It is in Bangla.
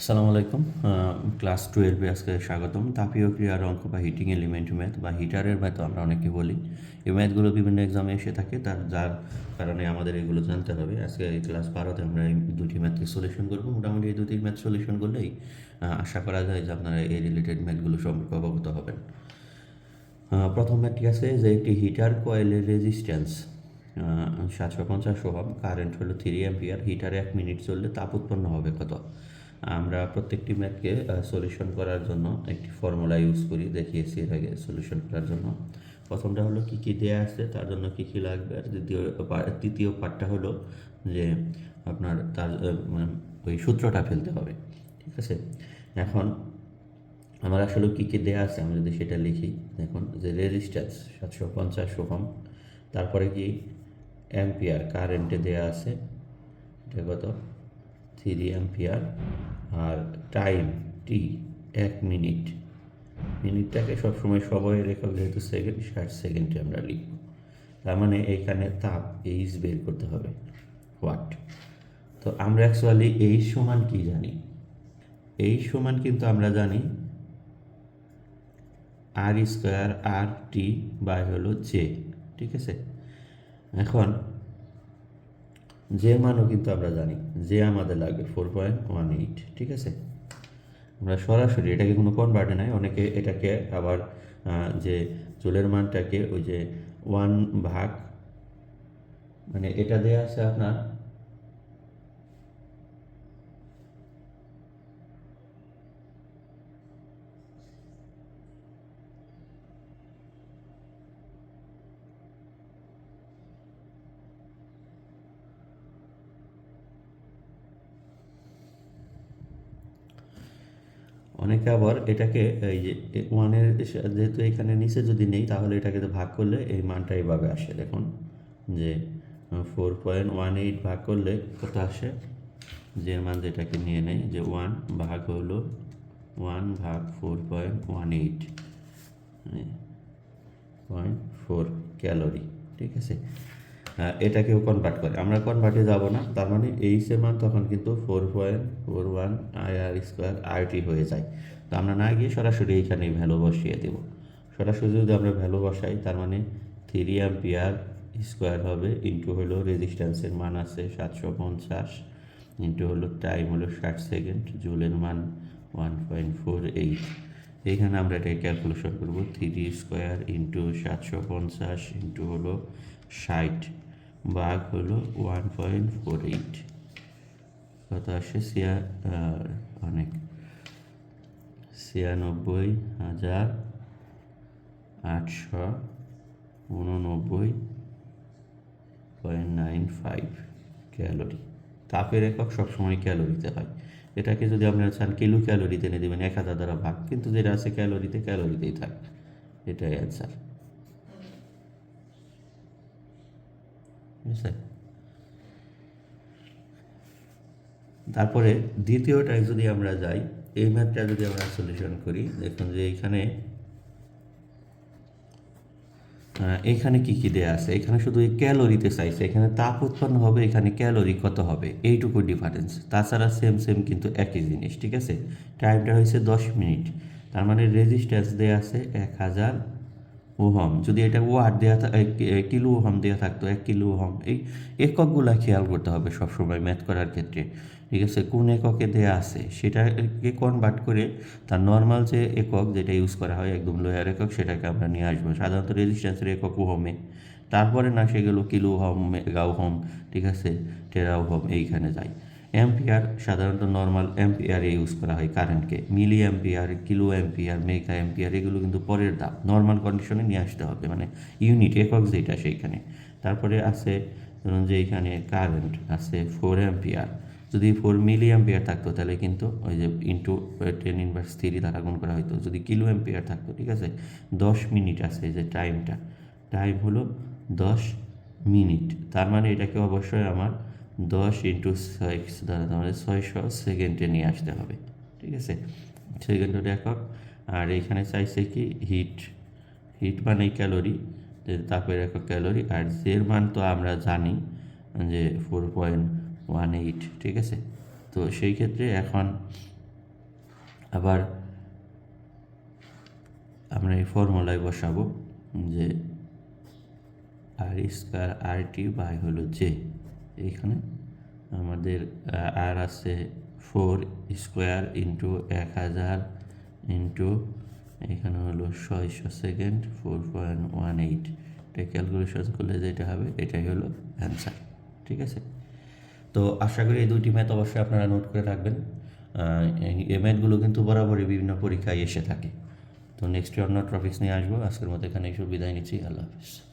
আসসালামু আলাইকুম। ক্লাস টুয়েলভে আজকে স্বাগতম। তাপীয় ক্রিয়ার অঙ্ক বা হিটিং এলিমেন্ট ম্যাথ বা হিটারের ম্যাথ আমরা অনেকে বলি। এই ম্যাথগুলো বিভিন্ন এক্সামে এসে থাকে তার যার কারণে আমাদের এগুলো জানতে হবে। আজকে এই ক্লাস বারোতে আমরা এই দুটি ম্যাথকে সলিউশন করব। মোটামুটি এই দুটি ম্যাথ সলিউশন করলেই আশা করা যায় যে আপনারা এই রিলেটেড ম্যাথগুলো সম্পর্কে অবগত হবেন। প্রথম ম্যাথটি আছে যে একটি হিটার কয়েলের রেজিস্ট্যান্স সাতশো পঞ্চাশ ওহম। কারেন্ট হলো থ্রি অ্যাম্পিয়ার হিটার এক মিনিট চললে তাপ উৎপন্ন হবে কত? আমরা প্রত্যেকটি ম্যাথকে সলিউশন করার জন্য একটি ফর্মুলা ইউজ করি, দেখিয়েছি এর আগে সলিউশন করার জন্য। প্রথমটা হলো কী কী দেয়া আছে, তার জন্য কী কী লাগবে। আর দ্বিতীয় তৃতীয় পার্টটা হলো যে আপনার তার মানে ওই সূত্রটা ফেলতে হবে, ঠিক আছে? এখন আমার আসলে কী কী দেয়া আছে, আমি যদি সেটা লিখি, দেখুন, যে রেজিস্ট্যান্স সাতশো পঞ্চাশ ওহম, তারপরে কি? অ্যাম্পিয়ার কারেন্টে দেয়া আছে, এটা কত? থ্রি অ্যাম্পিয়ার আর টাইম টি এক মিনিট মিনিটটাকে সবসময় সময়ের রেখক যেহেতু সেকেন্ড ষাট সেকেন্ডে আমরা লিখব। তার মানে এইখানে তাপ এইচ বের করতে হবে হোয়াট তো আমরা অ্যাকচুয়ালি এইচ সমান কি জানি? এইচ সমান কিন্তু আমরা জানি R square R T by হলো জে ঠিক আছে? এখন যে মানও কিন্তু আমরা জানি, যে আমাদের লাগবে ফোর পয়েন্ট ওয়ান এইট ঠিক আছে? আমরা সরাসরি এটাকে কোনো কনভার্টে নাই? অনেকে এটাকে আবার যে চুলের মানটাকে ওই যে ওয়ান ভাগ মানে এটা দেওয়া আছে আপনার অনেকে আবার এটাকে, এই যে ওয়ানের যেহেতু এখানে নিচে যদি নেই, তাহলে এটাকে তো ভাগ করলে এই মানটা এইভাবে আসে, দেখুন। যে ফোর পয়েন্ট ওয়ান এইট ভাগ করলে কত আসে? যে মান যেটাকে নিয়ে নেয় যে ওয়ান ভাগ হলো ওয়ান ভাগ four point one eight point four calorie ঠিক আছে? এটাকেও কনভার্ট করে। আমরা কনভার্টে যাব না, তার মানে এইচের মান তখন কিন্তু four point four one I R square RT হয়ে যায়। তো আমরা না গিয়ে সরাসরি এইখানে ভ্যালু বসিয়ে দেব। সরাসরি যদি আমরা ভ্যালু বসাই, তার মানে থ্রি অ্যাম্পিয়ার স্কোয়ার হবে ইন্টু হলো রেজিস্ট্যান্সের মান আছে সাতশো পঞ্চাশ ইন্টু হলো টাইম হলো ষাট সেকেন্ড জুলের মান ওয়ান পয়েন্ট ফোর এইট এইখানে আমরা এটাকে ক্যালকুলেশন করব থ্রি স্কোয়ার ইন্টু সাতশো পঞ্চাশ ইন্টু হলো ষাট। ভাগ হলো ওয়ান পয়েন্ট ফোর এইট। কত আসে ছিয়া অনেক। ছিয়ানব্বই হাজার আটশো উননব্বই পয়েন্ট নাইন ফাইভ ক্যালোরি। তাপের একক সবসময় ক্যালোরিতে হয়। এটাকে যদি আপনারা চান কিলো ক্যালোরিতে এনে দেবেন, এক হাজার দ্বারা ভাগ। কিন্তু যেটা আছে ক্যালোরিতে, ক্যালোরিতেই থাকবে এটাই অ্যান্সার তারপরে দ্বিতীয়টায় যদি আমরা যাই, এই ম্যাথটা যদি আমরা সলিউশন করি, দেখুন যে এইখানে এখানে কি কি দেয়া আছে? এখানে শুধু এই ক্যালোরিতে চাইছে। এখানে তাপ উৎপন্ন হবে, এখানে ক্যালোরি কত হবে? এইটুকু ডিফারেন্স তাছাড়া সেম সেম কিন্তু একই জিনিস, ঠিক আছে? টাইমটা হয়েছে দশ মিনিট। তার মানে রেজিস্ট্যান্স দেয়া আছে এক হাজার ওহম যদি এটা ওয়াট দেওয়া কিলো ওহম দেওয়া থাকতো, এক কিলো ওহম এই এককগুলা খেয়াল করতে হবে সবসময় ম্যাথ করার ক্ষেত্রে। ঠিক আছে? কোন এককে দেয়া আছে? সেটাকে কনভার্ট করে তার নর্মাল যে একক যেটা ইউজ করা হয়, একদম লোয়ার একক, সেটাকে আমরা নিয়ে আসব। সাধারণত রেজিস্ট্যান্সের একক ওহমে তারপরে না, সেগুলো কিলো হোম মেগা হোম ঠিক আছে? টেরা হোম এইখানে যায়। অ্যাম্পিয়ার সাধারণত নর্মাল অ্যাম্পিয়ারে ইউজ করা হয় কারেন্টকে milli ampere kilo ampere mega ampere এগুলো কিন্তু পরের দাম। নর্মাল কন্ডিশনে নিয়ে আসতে হবে মানে ইউনিট একক যেটা সেইখানে। তারপরে আছে, ধরুন যে এইখানে কারেন্ট আছে ফোর অ্যাম্পিয়ার যদি ফোর মিলি অ্যাম্পিয়ার থাকতো, তাহলে কিন্তু ওই যে ইন্টু টেন ইনভার্স থ্রি দ্বারা গুণ করা হতো যদি কিলো অ্যাম্পিয়ার থাকতো, ঠিক আছে? দশ মিনিট আছে যে টাইমটা টাইম হলো দশ মিনিট। তার মানে এটাকে অবশ্যই আমার দশ ইন্টু সিক্স দ্বারা মানে ছয়শো সেকেন্ডে নিয়ে আসতে হবে, ঠিক আছে? সেকেন্ডের একক, আর এখানে চাইছে কি? হিট হিট মানে ক্যালোরি তাপের একক ক্যালোরি আর জের মান তো আমরা জানি যে ফোর পয়েন্ট ওয়ান এইট ঠিক আছে? তো সেই ক্ষেত্রে এখন আবার আমরা এই ফর্মুলায় বসাবো যে R square R T by হলো জে এইখানে। আমাদের আর আছে ফোর স্কোয়ার ইন্টু এক হাজার ইন্টু, এখানে হলো ছয়শো second, four point one eight. এটা ক্যালকুলেশন করলে যেটা হবে, এটাই হলো অ্যান্সার, ঠিক আছে? তো আশা করি এই দুইটি ম্যাথ অবশ্যই আপনারা নোট করে রাখবেন। এই- ম্যাথগুলো কিন্তু বরাবরই বিভিন্ন পরীক্ষায় এসে থাকে। তো নেক্সট অন্য টপিক্স নিয়ে আসব। আজকের মতো এখানে একটু বিদায় নিচ্ছি। আল্লাহ হাফিজ।